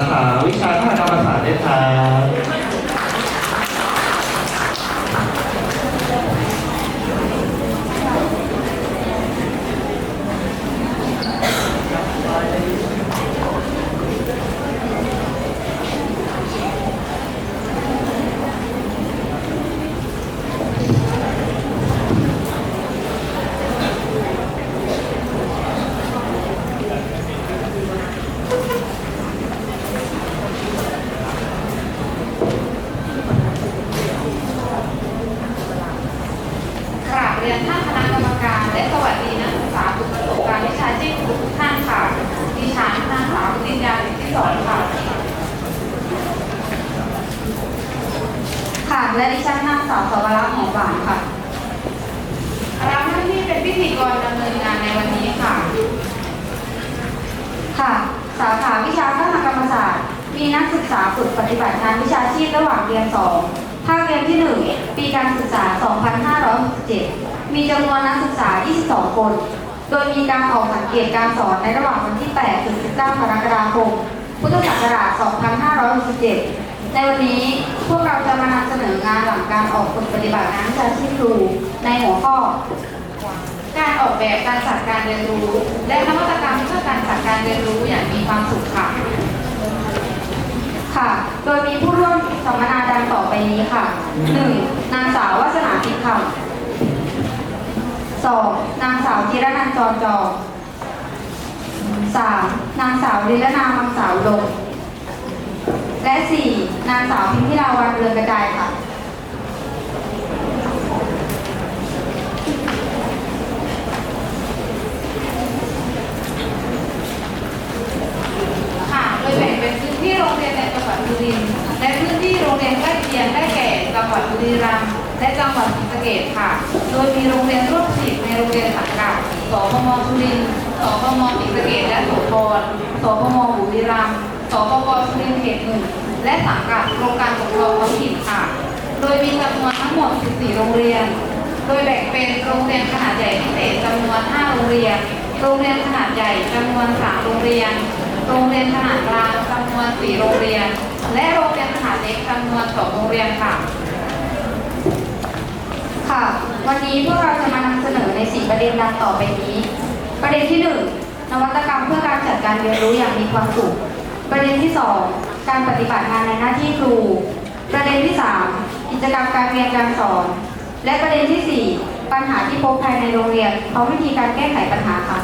สาขาวิชาคณะกรรมศาสตร์ด้วยครับ กราบเรียนท่านคณะกรรมการ และสวัสดีนักศึกษาผู้ประสบการณ์วิชาชีพทุกท่านค่ะดิฉันนางสาวปริญญาสิทธิสอนค่ะ ค่ะ และดิฉันนางสาวสวรักษ์หอมหวานค่ะรับหน้าที่เป็นพิธีกรดำเนินงานในวันนี้ค่ะ ค่ะ สาขาวิชาคณะกรรมศาสตร์ มีนักศึกษาฝึกปฏิบัติงานวิชาชีพระหว่างเรียน2ภาคเรียนที่ 1 ปีการศึกษา 2567 มีจำนวนนักศึกษา 22 คน โดยมีการออกสังเกตการสอนในระหว่างวันที่ 8 ถึง 19 กรกฎาคม พุทธศักราช 2567 ในวันนี้พวกเราจะมานำเสนองานหลังการออกฝึกปฏิบัติงานวิชาชีพครูในหัวข้อ การออกแบบการจัดการเรียนรู้ และนวัตกรรมเพื่อการจัดการเรียนรู้อย่างมีความสุขค่ะ ค่ะ โดยมีผู้ร่วมสัมมนาดังต่อไปนี้ค่ะ 1. นางสาววัฒนาทิคำ 2. นางสาวจิรนันท์จรจอ 3. นางสาวลิลนามังสาวลง และ 4. นางสาวพิมพิลาวันเรืองกระจายค่ะ ค่ะ โดยแบ่งเป็นพื้นที่โรงเรียนในจังหวัดสุรินทร์และพื้นที่โรงเรียนใกล้เคียงได้แก่จังหวัดบุรีรัมย์และจังหวัดศรีสะเกษค่ะ โดยมีโรงเรียนร่วมสิบในโรงเรียนสังกัดสพมสุรินทร์สพมศรีสะเกษและโสธรสพมบุรีรัมย์ สพปสุรินทร์เขตหนึ่งและสังกัดโครงการปกครองท้องถิ่นค่ะ โดยมีจำนวนทั้งหมด 14 โรงเรียน โดยแบ่งเป็นโรงเรียนขนาดใหญ่พิเศษจำนวน 5 โรงเรียน โรงเรียนขนาดใหญ่จำนวน 3 โรงเรียน โรงเรียนขนาดกลางจำนวน 4 โรงเรียน และโรงเรียนขนาดเล็กจำนวน 2 โรงเรียนค่ะ ค่ะ วันนี้พวกเราจะมานำเสนอใน 4 ประเด็นดังต่อไปนี้ ประเด็นที่ 1 นวัตกรรมเพื่อการจัดการเรียนรู้อย่างมีความสุข ประเด็นที่ 2 การปฏิบัติงานในหน้าที่ครู ประเด็นที่ 3 กิจกรรมการเรียนการสอน และประเด็นทีสี่4 ปัญหาที่พบภายในโรงเรียนพร้อมวิธีการแก้ไขปัญหาค่ะ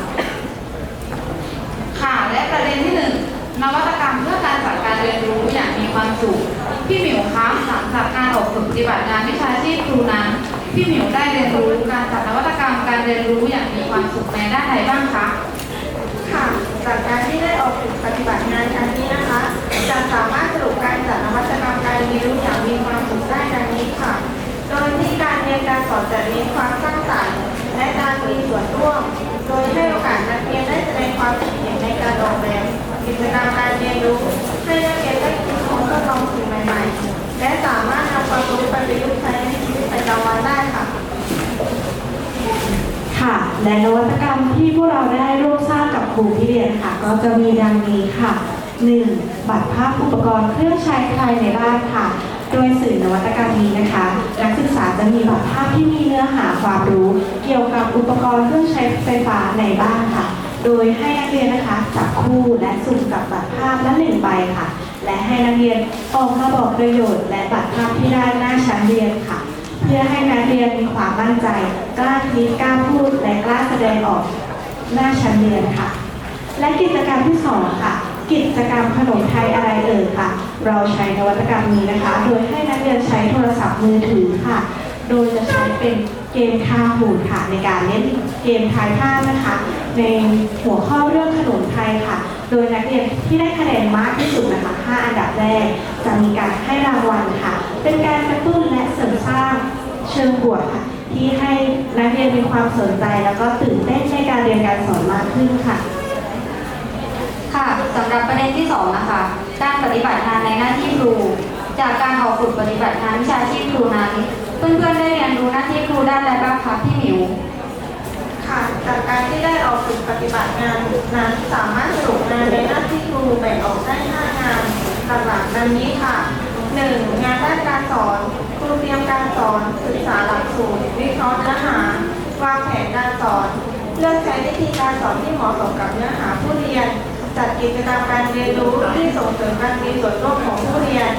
ค่ะและประเด็นที่หนึ่งนวัตกรรมเพื่อการจัดการเรียนรู้อย่างมีความสุขพี่หมิวคะหลังจากการออกฝึกปฏิบัติงานวิชาชีพครูนั้นพี่หมิวได้เรียนรู้การจัดนวัตกรรมการเรียนรู้อย่างมีความสุขในด้านใดบ้างคะ จากการที่ได้ออกปฏิบัติงานครั้งนี้นะคะจะสามารถสรุปการจัดนวัตกรรมการเรียนรู้อย่างมีความสุขได้ดังนี้ค่ะ โดยที่การเรียนการสอนจะเน้นความสร้างสรรค์และการมีส่วนร่วม โดยให้โอกาสนักเรียนได้แสดงความคิดเห็นในการออกแบบกิจกรรมการเรียนรู้ให้นักเรียนได้คิดค้นทดลองสิ่งใหม่ๆ และสามารถนำความรู้ไปประยุกต์ใช้ในชีวิตประจำวันได้ค่ะ ค่ะ และนวัตกรรมที่พวกเราได้ร่วมสร้างกับครูที่เรียนค่ะ ก็จะมีดังนี้ค่ะ 1. บัตรภาพอุปกรณ์เครื่องใช้ภายในบ้านค่ะ โดยสื่อนวัตกรรมนี้นะคะนักศึกษาจะมีบัตรภาพที่มีเนื้อหาความรู้ เกี่ยวกับอุปกรณ์เครื่องใช้ไฟฟ้าในบ้านค่ะ โดยให้นักเรียนนะคะจับคู่และสุ่มกับบัตรภาพละหนึ่งใบค่ะ และให้นักเรียนออกมาบอกประโยชน์ และบัตรภาพที่ได้หน้าชั้นเรียนค่ะ เพื่อให้นักเรียนมีความมั่นใจ กล้าคิดกล้าพูดและกล้าแสดงออกหน้าชั้นเรียนค่ะ และกิจกรรมที่สองค่ะ กิจกรรมขนมไทยอะไรเอ่ยค่ะ เราใช้นวัตกรรมนี้นะคะ โดยให้นักเรียนใช้โทรศัพท์มือถือค่ะ โดยจะใช้เป็นเกมทาหูค่ะ ในการเล่นเกมทายภาพนะคะ ในหัวข้อเรื่องขนมไทยค่ะ โดยนักเรียนที่ได้คะแนนมากที่สุดนะคะ5อันดับแรกจะมีการให้รางวัลค่ะ เป็นการกระตุ้นและเสริมสร้าง เชิงบวกค่ะที่ให้นักเรียนมีความสนใจ แล้วก็ตื่นเต้นในการเรียนการสอนมากขึ้นค่ะ ค่ะสำหรับประเด็นที่ 2 นะคะ การปฏิบัติงานในหน้าที่ครู จากการออกฝึกปฏิบัติงานวิชาชีพครูนั้น เพื่อนๆได้เรียนรู้หน้าที่ครูด้านใดบ้างคะพี่หมิวค่ะจากการที่ได้ออกฝึกปฏิบัติงานนั้นสามารถสรุปงานในหน้าที่ครูแบ่งออกได้5งานหลักๆดังนี้ค่ะ 1. งานด้านการสอนค รูเตรียมการสอนศึกษาหลักสูตรวิเคราะห์เนื้อหาวางแผนการสอน เลือกใช้วิธีการสอนที่เหมาะสมกับเนื้อหาผู้เรียน จัดกิจกรรมการเรียนรู้ที่ส่งเสริมการมีส่วนร่วมของผู้เรียน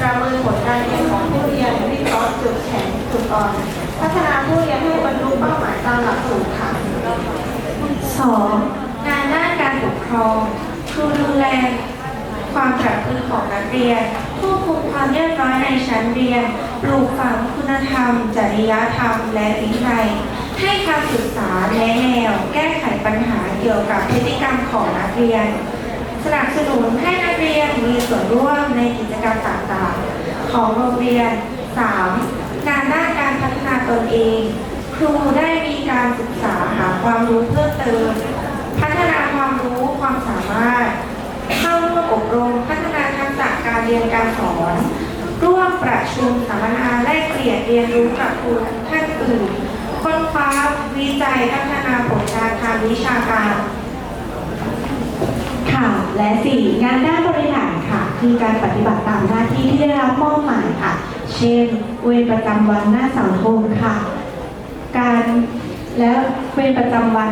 ประเมินผลการเรียนของผู้เรียนวิเคราะห์จุดแข็งจุดอ่อน พัฒนาผู้เรียนให้บรรลุเป้าหมายตามหลักสูตรค่ะ 2. งานด้านการปกครองครูดูแลความประพฤติของนักเรียน ควบคุมความเรียบร้อยในชั้นเรียนปลูกฝังคุณธรรม จริยธรรม และวินัยให้คำศึกษาแนะแนว แก้ไขปัญหาเกี่ยวกับพฤติกรรมของนักเรียน สนับสนุนให้นักเรียนมีส่วนร่วมในกิจกรรมต่างๆ ของโรงเรียน 3. งานด้านการพัฒนาตนเอง ครูได้มีการศึกษาหาความรู้เพิ่มเติม พัฒนาความรู้ความสามารถ เข้าร่วมอบรมพัฒนาทักษะการ เรียนการสอน ร่วมประชุมสัมมนาแลกเปลี่ยนเรียนรู้กับครูท่านอื่น ค้นคว้าวิจัยพัฒนาผลงานทางวิชาการ ค่ะ และ 4 งานด้านบริหารค่ะ คือการปฏิบัติตามหน้าที่ที่ได้รับมอบหมายค่ะ เช่น เวรประจำวันหน้าเสังคมค่ะ การและเวรประจำวัน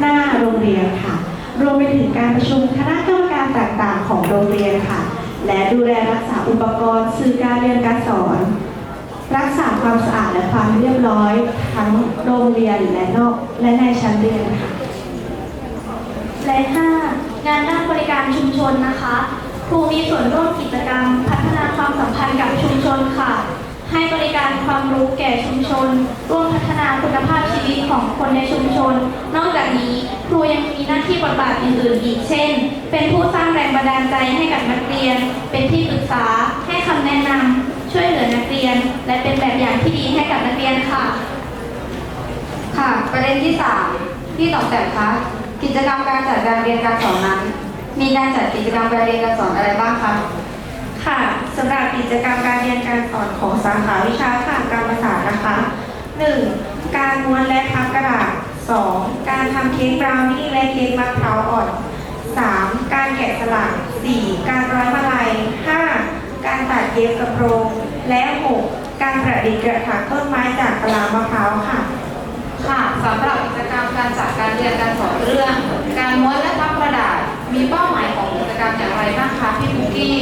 หน้าโรงเรียนค่ะ รวมไปถึงการประชุมคณะกรรมการต่างๆ ของโรงเรียนค่ะ และดูแลรักษาอุปกรณ์สื่อการเรียนการสอน รักษาความสะอาดและความเรียบร้อยทั้งโรงเรียนและนอกและในชั้นเรียนค่ะและ 5. งานด้านบริการชุมชนนะคะ ครูมีส่วนร่วมกิจกรรม พัฒนาความสัมพันธ์กับชุมชนค่ะ ให้บริการความรู้แก่ชุมชน ร่วมพัฒนาคุณภาพชีวิตของคนในชุมชน นอกจากนี้ครูยังมีหน้าที่บทบาทอื่นๆอีกเช่น เป็นผู้สร้างแรงบันดาลใจให้กับนักเรียน เป็นที่ปรึกษา ให้คำแนะนำช่วยเหลือนักเรียน และเป็นแบบอย่างที่ดีให้กับนักเรียนค่ะ ค่ะ ประเด็นที่3ที่ตอบแต่คะกิจกรรมการจัดการเรียนการสอนนั้น มีการจัดกิจกรรมการเรียนการสอนอะไรบ้างคะค่ะ สำหรับกิจกรรมการเรียนการสอนของสาขาวิชาทางการภาษาทนะคะ 1. การม้วนและพับกระดาษ 2. การทำเค้กบราวนี่และเค้กมะพร้าวอ่อน 3. การแกะสลัก 4. การร้อยมาลัย 5. การตัดเย็บกระโปรง และ 6. การประดิษฐ์กระถางต้นไม้จากกะลามะพร้าวค่ะ ค่ะสำหรับกิจกรรมการจัดการเรียนการสอนเรื่อง การม้วนและพับกระดาษ มีเป้าหมายของกิจกรรมอย่างไรบ้างคะพี่ปุ๊กกี้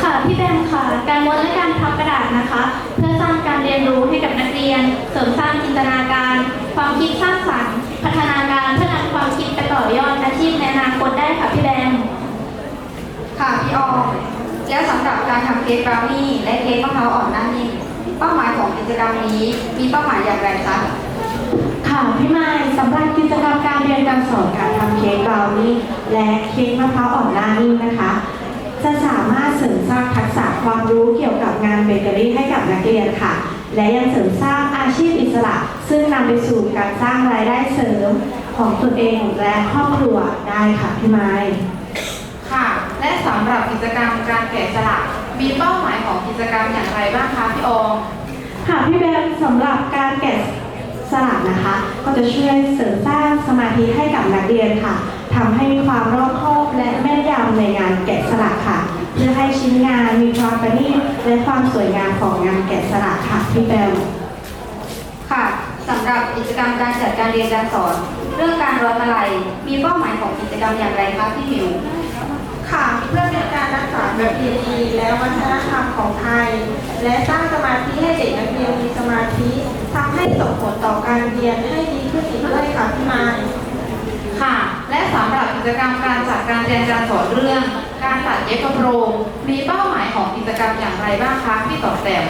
ค่ะพี่แบมค่ะ การม้วนและการพับกระดาษนะคะ เพื่อสร้างการเรียนรู้ให้กับนักเรียน เสริมสร้างจินตนาการ ความคิดสร้างสรรค์พัฒนาการเพื่อนำความคิดไปต่อยอดอาชีพในอนาคตได้ค่ะพี่แบมค่ะพี่ออมแล้วสำหรับการทำเค้กบราวนี่และเค้กมะพร้าวอ่อนหน้านิ่มเป้าหมายของกิจกรรมนี้ มีเป้าหมายอย่างไรคะค่ะพี่ไม้สำหรับกิจกรรมการเรียนการสอนการทำเค้กบราวนี่และเค้กมะพร้าวอ่อนหน้านิ่มนะคะ จะสามารถเสริมสร้างทักษะความรู้เกี่ยวกับงานเบเกอรี่ให้กับนักเรียนค่ะ และยังเสริมสร้างอาชีพอิสระ ซึ่งนำไปสู่การสร้างรายได้เสริมของตนเองและครอบครัวได้ค่ะพี่ไม้ค่ะ และสำหรับกิจกรรมการแกะสลักมีเป้าหมายของกิจกรรมอย่างไรบ้างคะพี่โอมค่ะพี่เบนสำหรับการแกะสลักนะคะ ก็จะช่วยเสริมสร้างสมาธิให้กับนักเรียนค่ะ ทำให้มีความรอบคอบและแม่นยำในงานแกะสลักค่ะ เพื่อให้ชิ้นงานมีความประณีตและความสวยงามของงานแกะสลักค่ะพี่เบลค่ะสำหรับกิจกรรมการจัดการเรียนการสอน เรื่องการร้อยมาลัยมีเป้าหมายของกิจกรรมอย่างไรคะพี่หมิวค่ะเพื่อเป็นการรักษาประเพณีและวัฒนธรรมของไทย และสร้างสมาธิให้เด็กนักเรียนมีสมาธิทำให้ส่งผลต่อการเรียนให้ดีขึ้นอีกด้วยค่ะพี่ไม้ ค่ะ และสำหรับกิจกรรมการจัดการเรียนการสอนเรื่อง การตัดเย็บกระโปรงมีเป้าหมายของกิจกรรมอย่างไรบ้างคะพี่ตอบแต้ม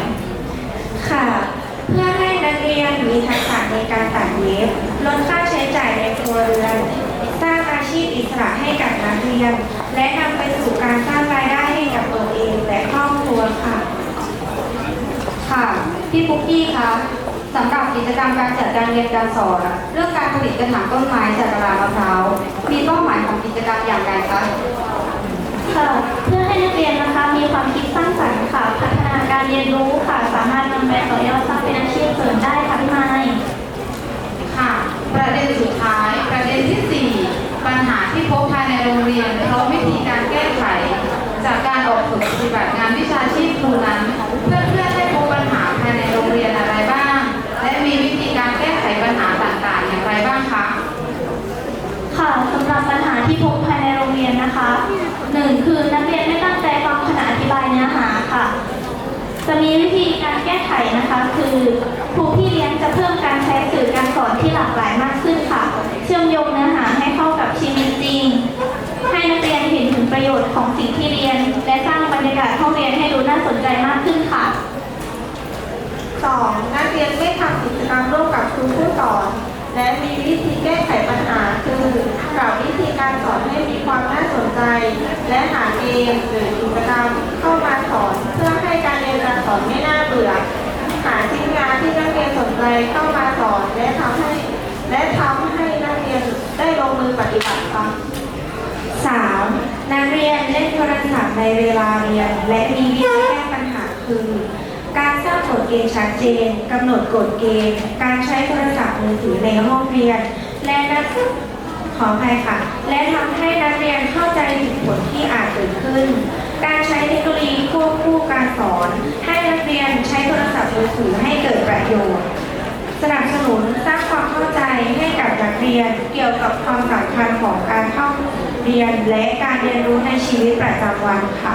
ค่ะ เพื่อให้นักเรียนมีทักษะในการตัดเย็บลดค่าใช้จ่ายในครัวเรือนสร้างอาชีพอิสระให้กับนักเรียน และนำไปสู่การสร้างรายได้ให้กับตนเองและครอบครัวค่ะ ค่ะ พี่ปุ๊กกี้คะ สำหรับกิจกรรมการจัดการเรียนการสอน เรื่องการผลิตกระถางต้นไม้จากกะลามะพร้าวมีเป้าหมายของกิจกรรมอย่างไรคะค่ะเพื่อให้นักเรียนนะคะมีความคิดสร้างสรรค์ค่ะ พัฒนาการเรียนรู้ค่ะ สามารถนำไปต่อยอดสร้างเป็นอาชีพเสริมได้ค่ะพี่ไม้ค่ะ ประประเด็นสุดท้าย ประเด็นที่ 4 ปัญหาที่พบภายในโรงเรียนพร้อมวิธีการแก้ไข จากการออกฝึกปฏิบัติงานวิชาชีพครูนั้น หลายมากขึ้นค่ะ เชื่อมโยงเนื้อหาให้เข้ากับชีวิตจริง ให้นักเรียนเห็นถึงประโยชน์ของสิ่งที่เรียน และสร้างบรรยากาศห้องเรียนให้ดูน่าสนใจมากขึ้นค่ะ 2. นักเรียนไม่ทำกิจกรรมร่วมกับครูผู้สอน และมีวิธีแก้ไขปัญหาคือปรับวิธีการสอนให้มีความน่าสนใจ และหาเกมหรือกิจกรรมเข้ามาสอน เพื่อให้การเรียนการสอนไม่น่าเบื่อ หาชิ้นงานที่นักเรียนสนใจเข้ามาสอนและทำให้และทำให้นักเรียนได้ลงมือปฏิบัติค่ะ 3. นักเรียนเล่นโทรศัพท์ในเวลาเรียน และมีวิธีแก้ปัญหาคือ การสร้างกฎเกณฑ์ชัดเจนกำหนดกฎเกณฑ์ การใช้โทรศัพท์มือถือในห้องเรียน และนักขออภัยค่ะ และทำให้นักเรียนเข้าใจถึงผลที่อาจเกิดขึ้น การใช้เทคโนโลยีควบคู่การสอน ให้นักเรียนใช้โทรศัพท์มือถือให้เกิดประโยชน์สนับสนุนสร้างความเข้าใจให้กับนักเรียนเกี่ยวกับความสำคัญของการเข้า เรียนและการเรียนรู้ในชีวิตประจำวันค่ะ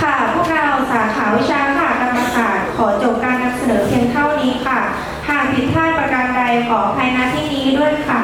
ค่ะ พวกเราสาขาวิชาค่ะกรรมศาสตร์ขอจบการนำเสนอเพียงเท่านี้ค่ะ หากผิดพลาดประการใดขออภัยณที่นี้ด้วยค่ะ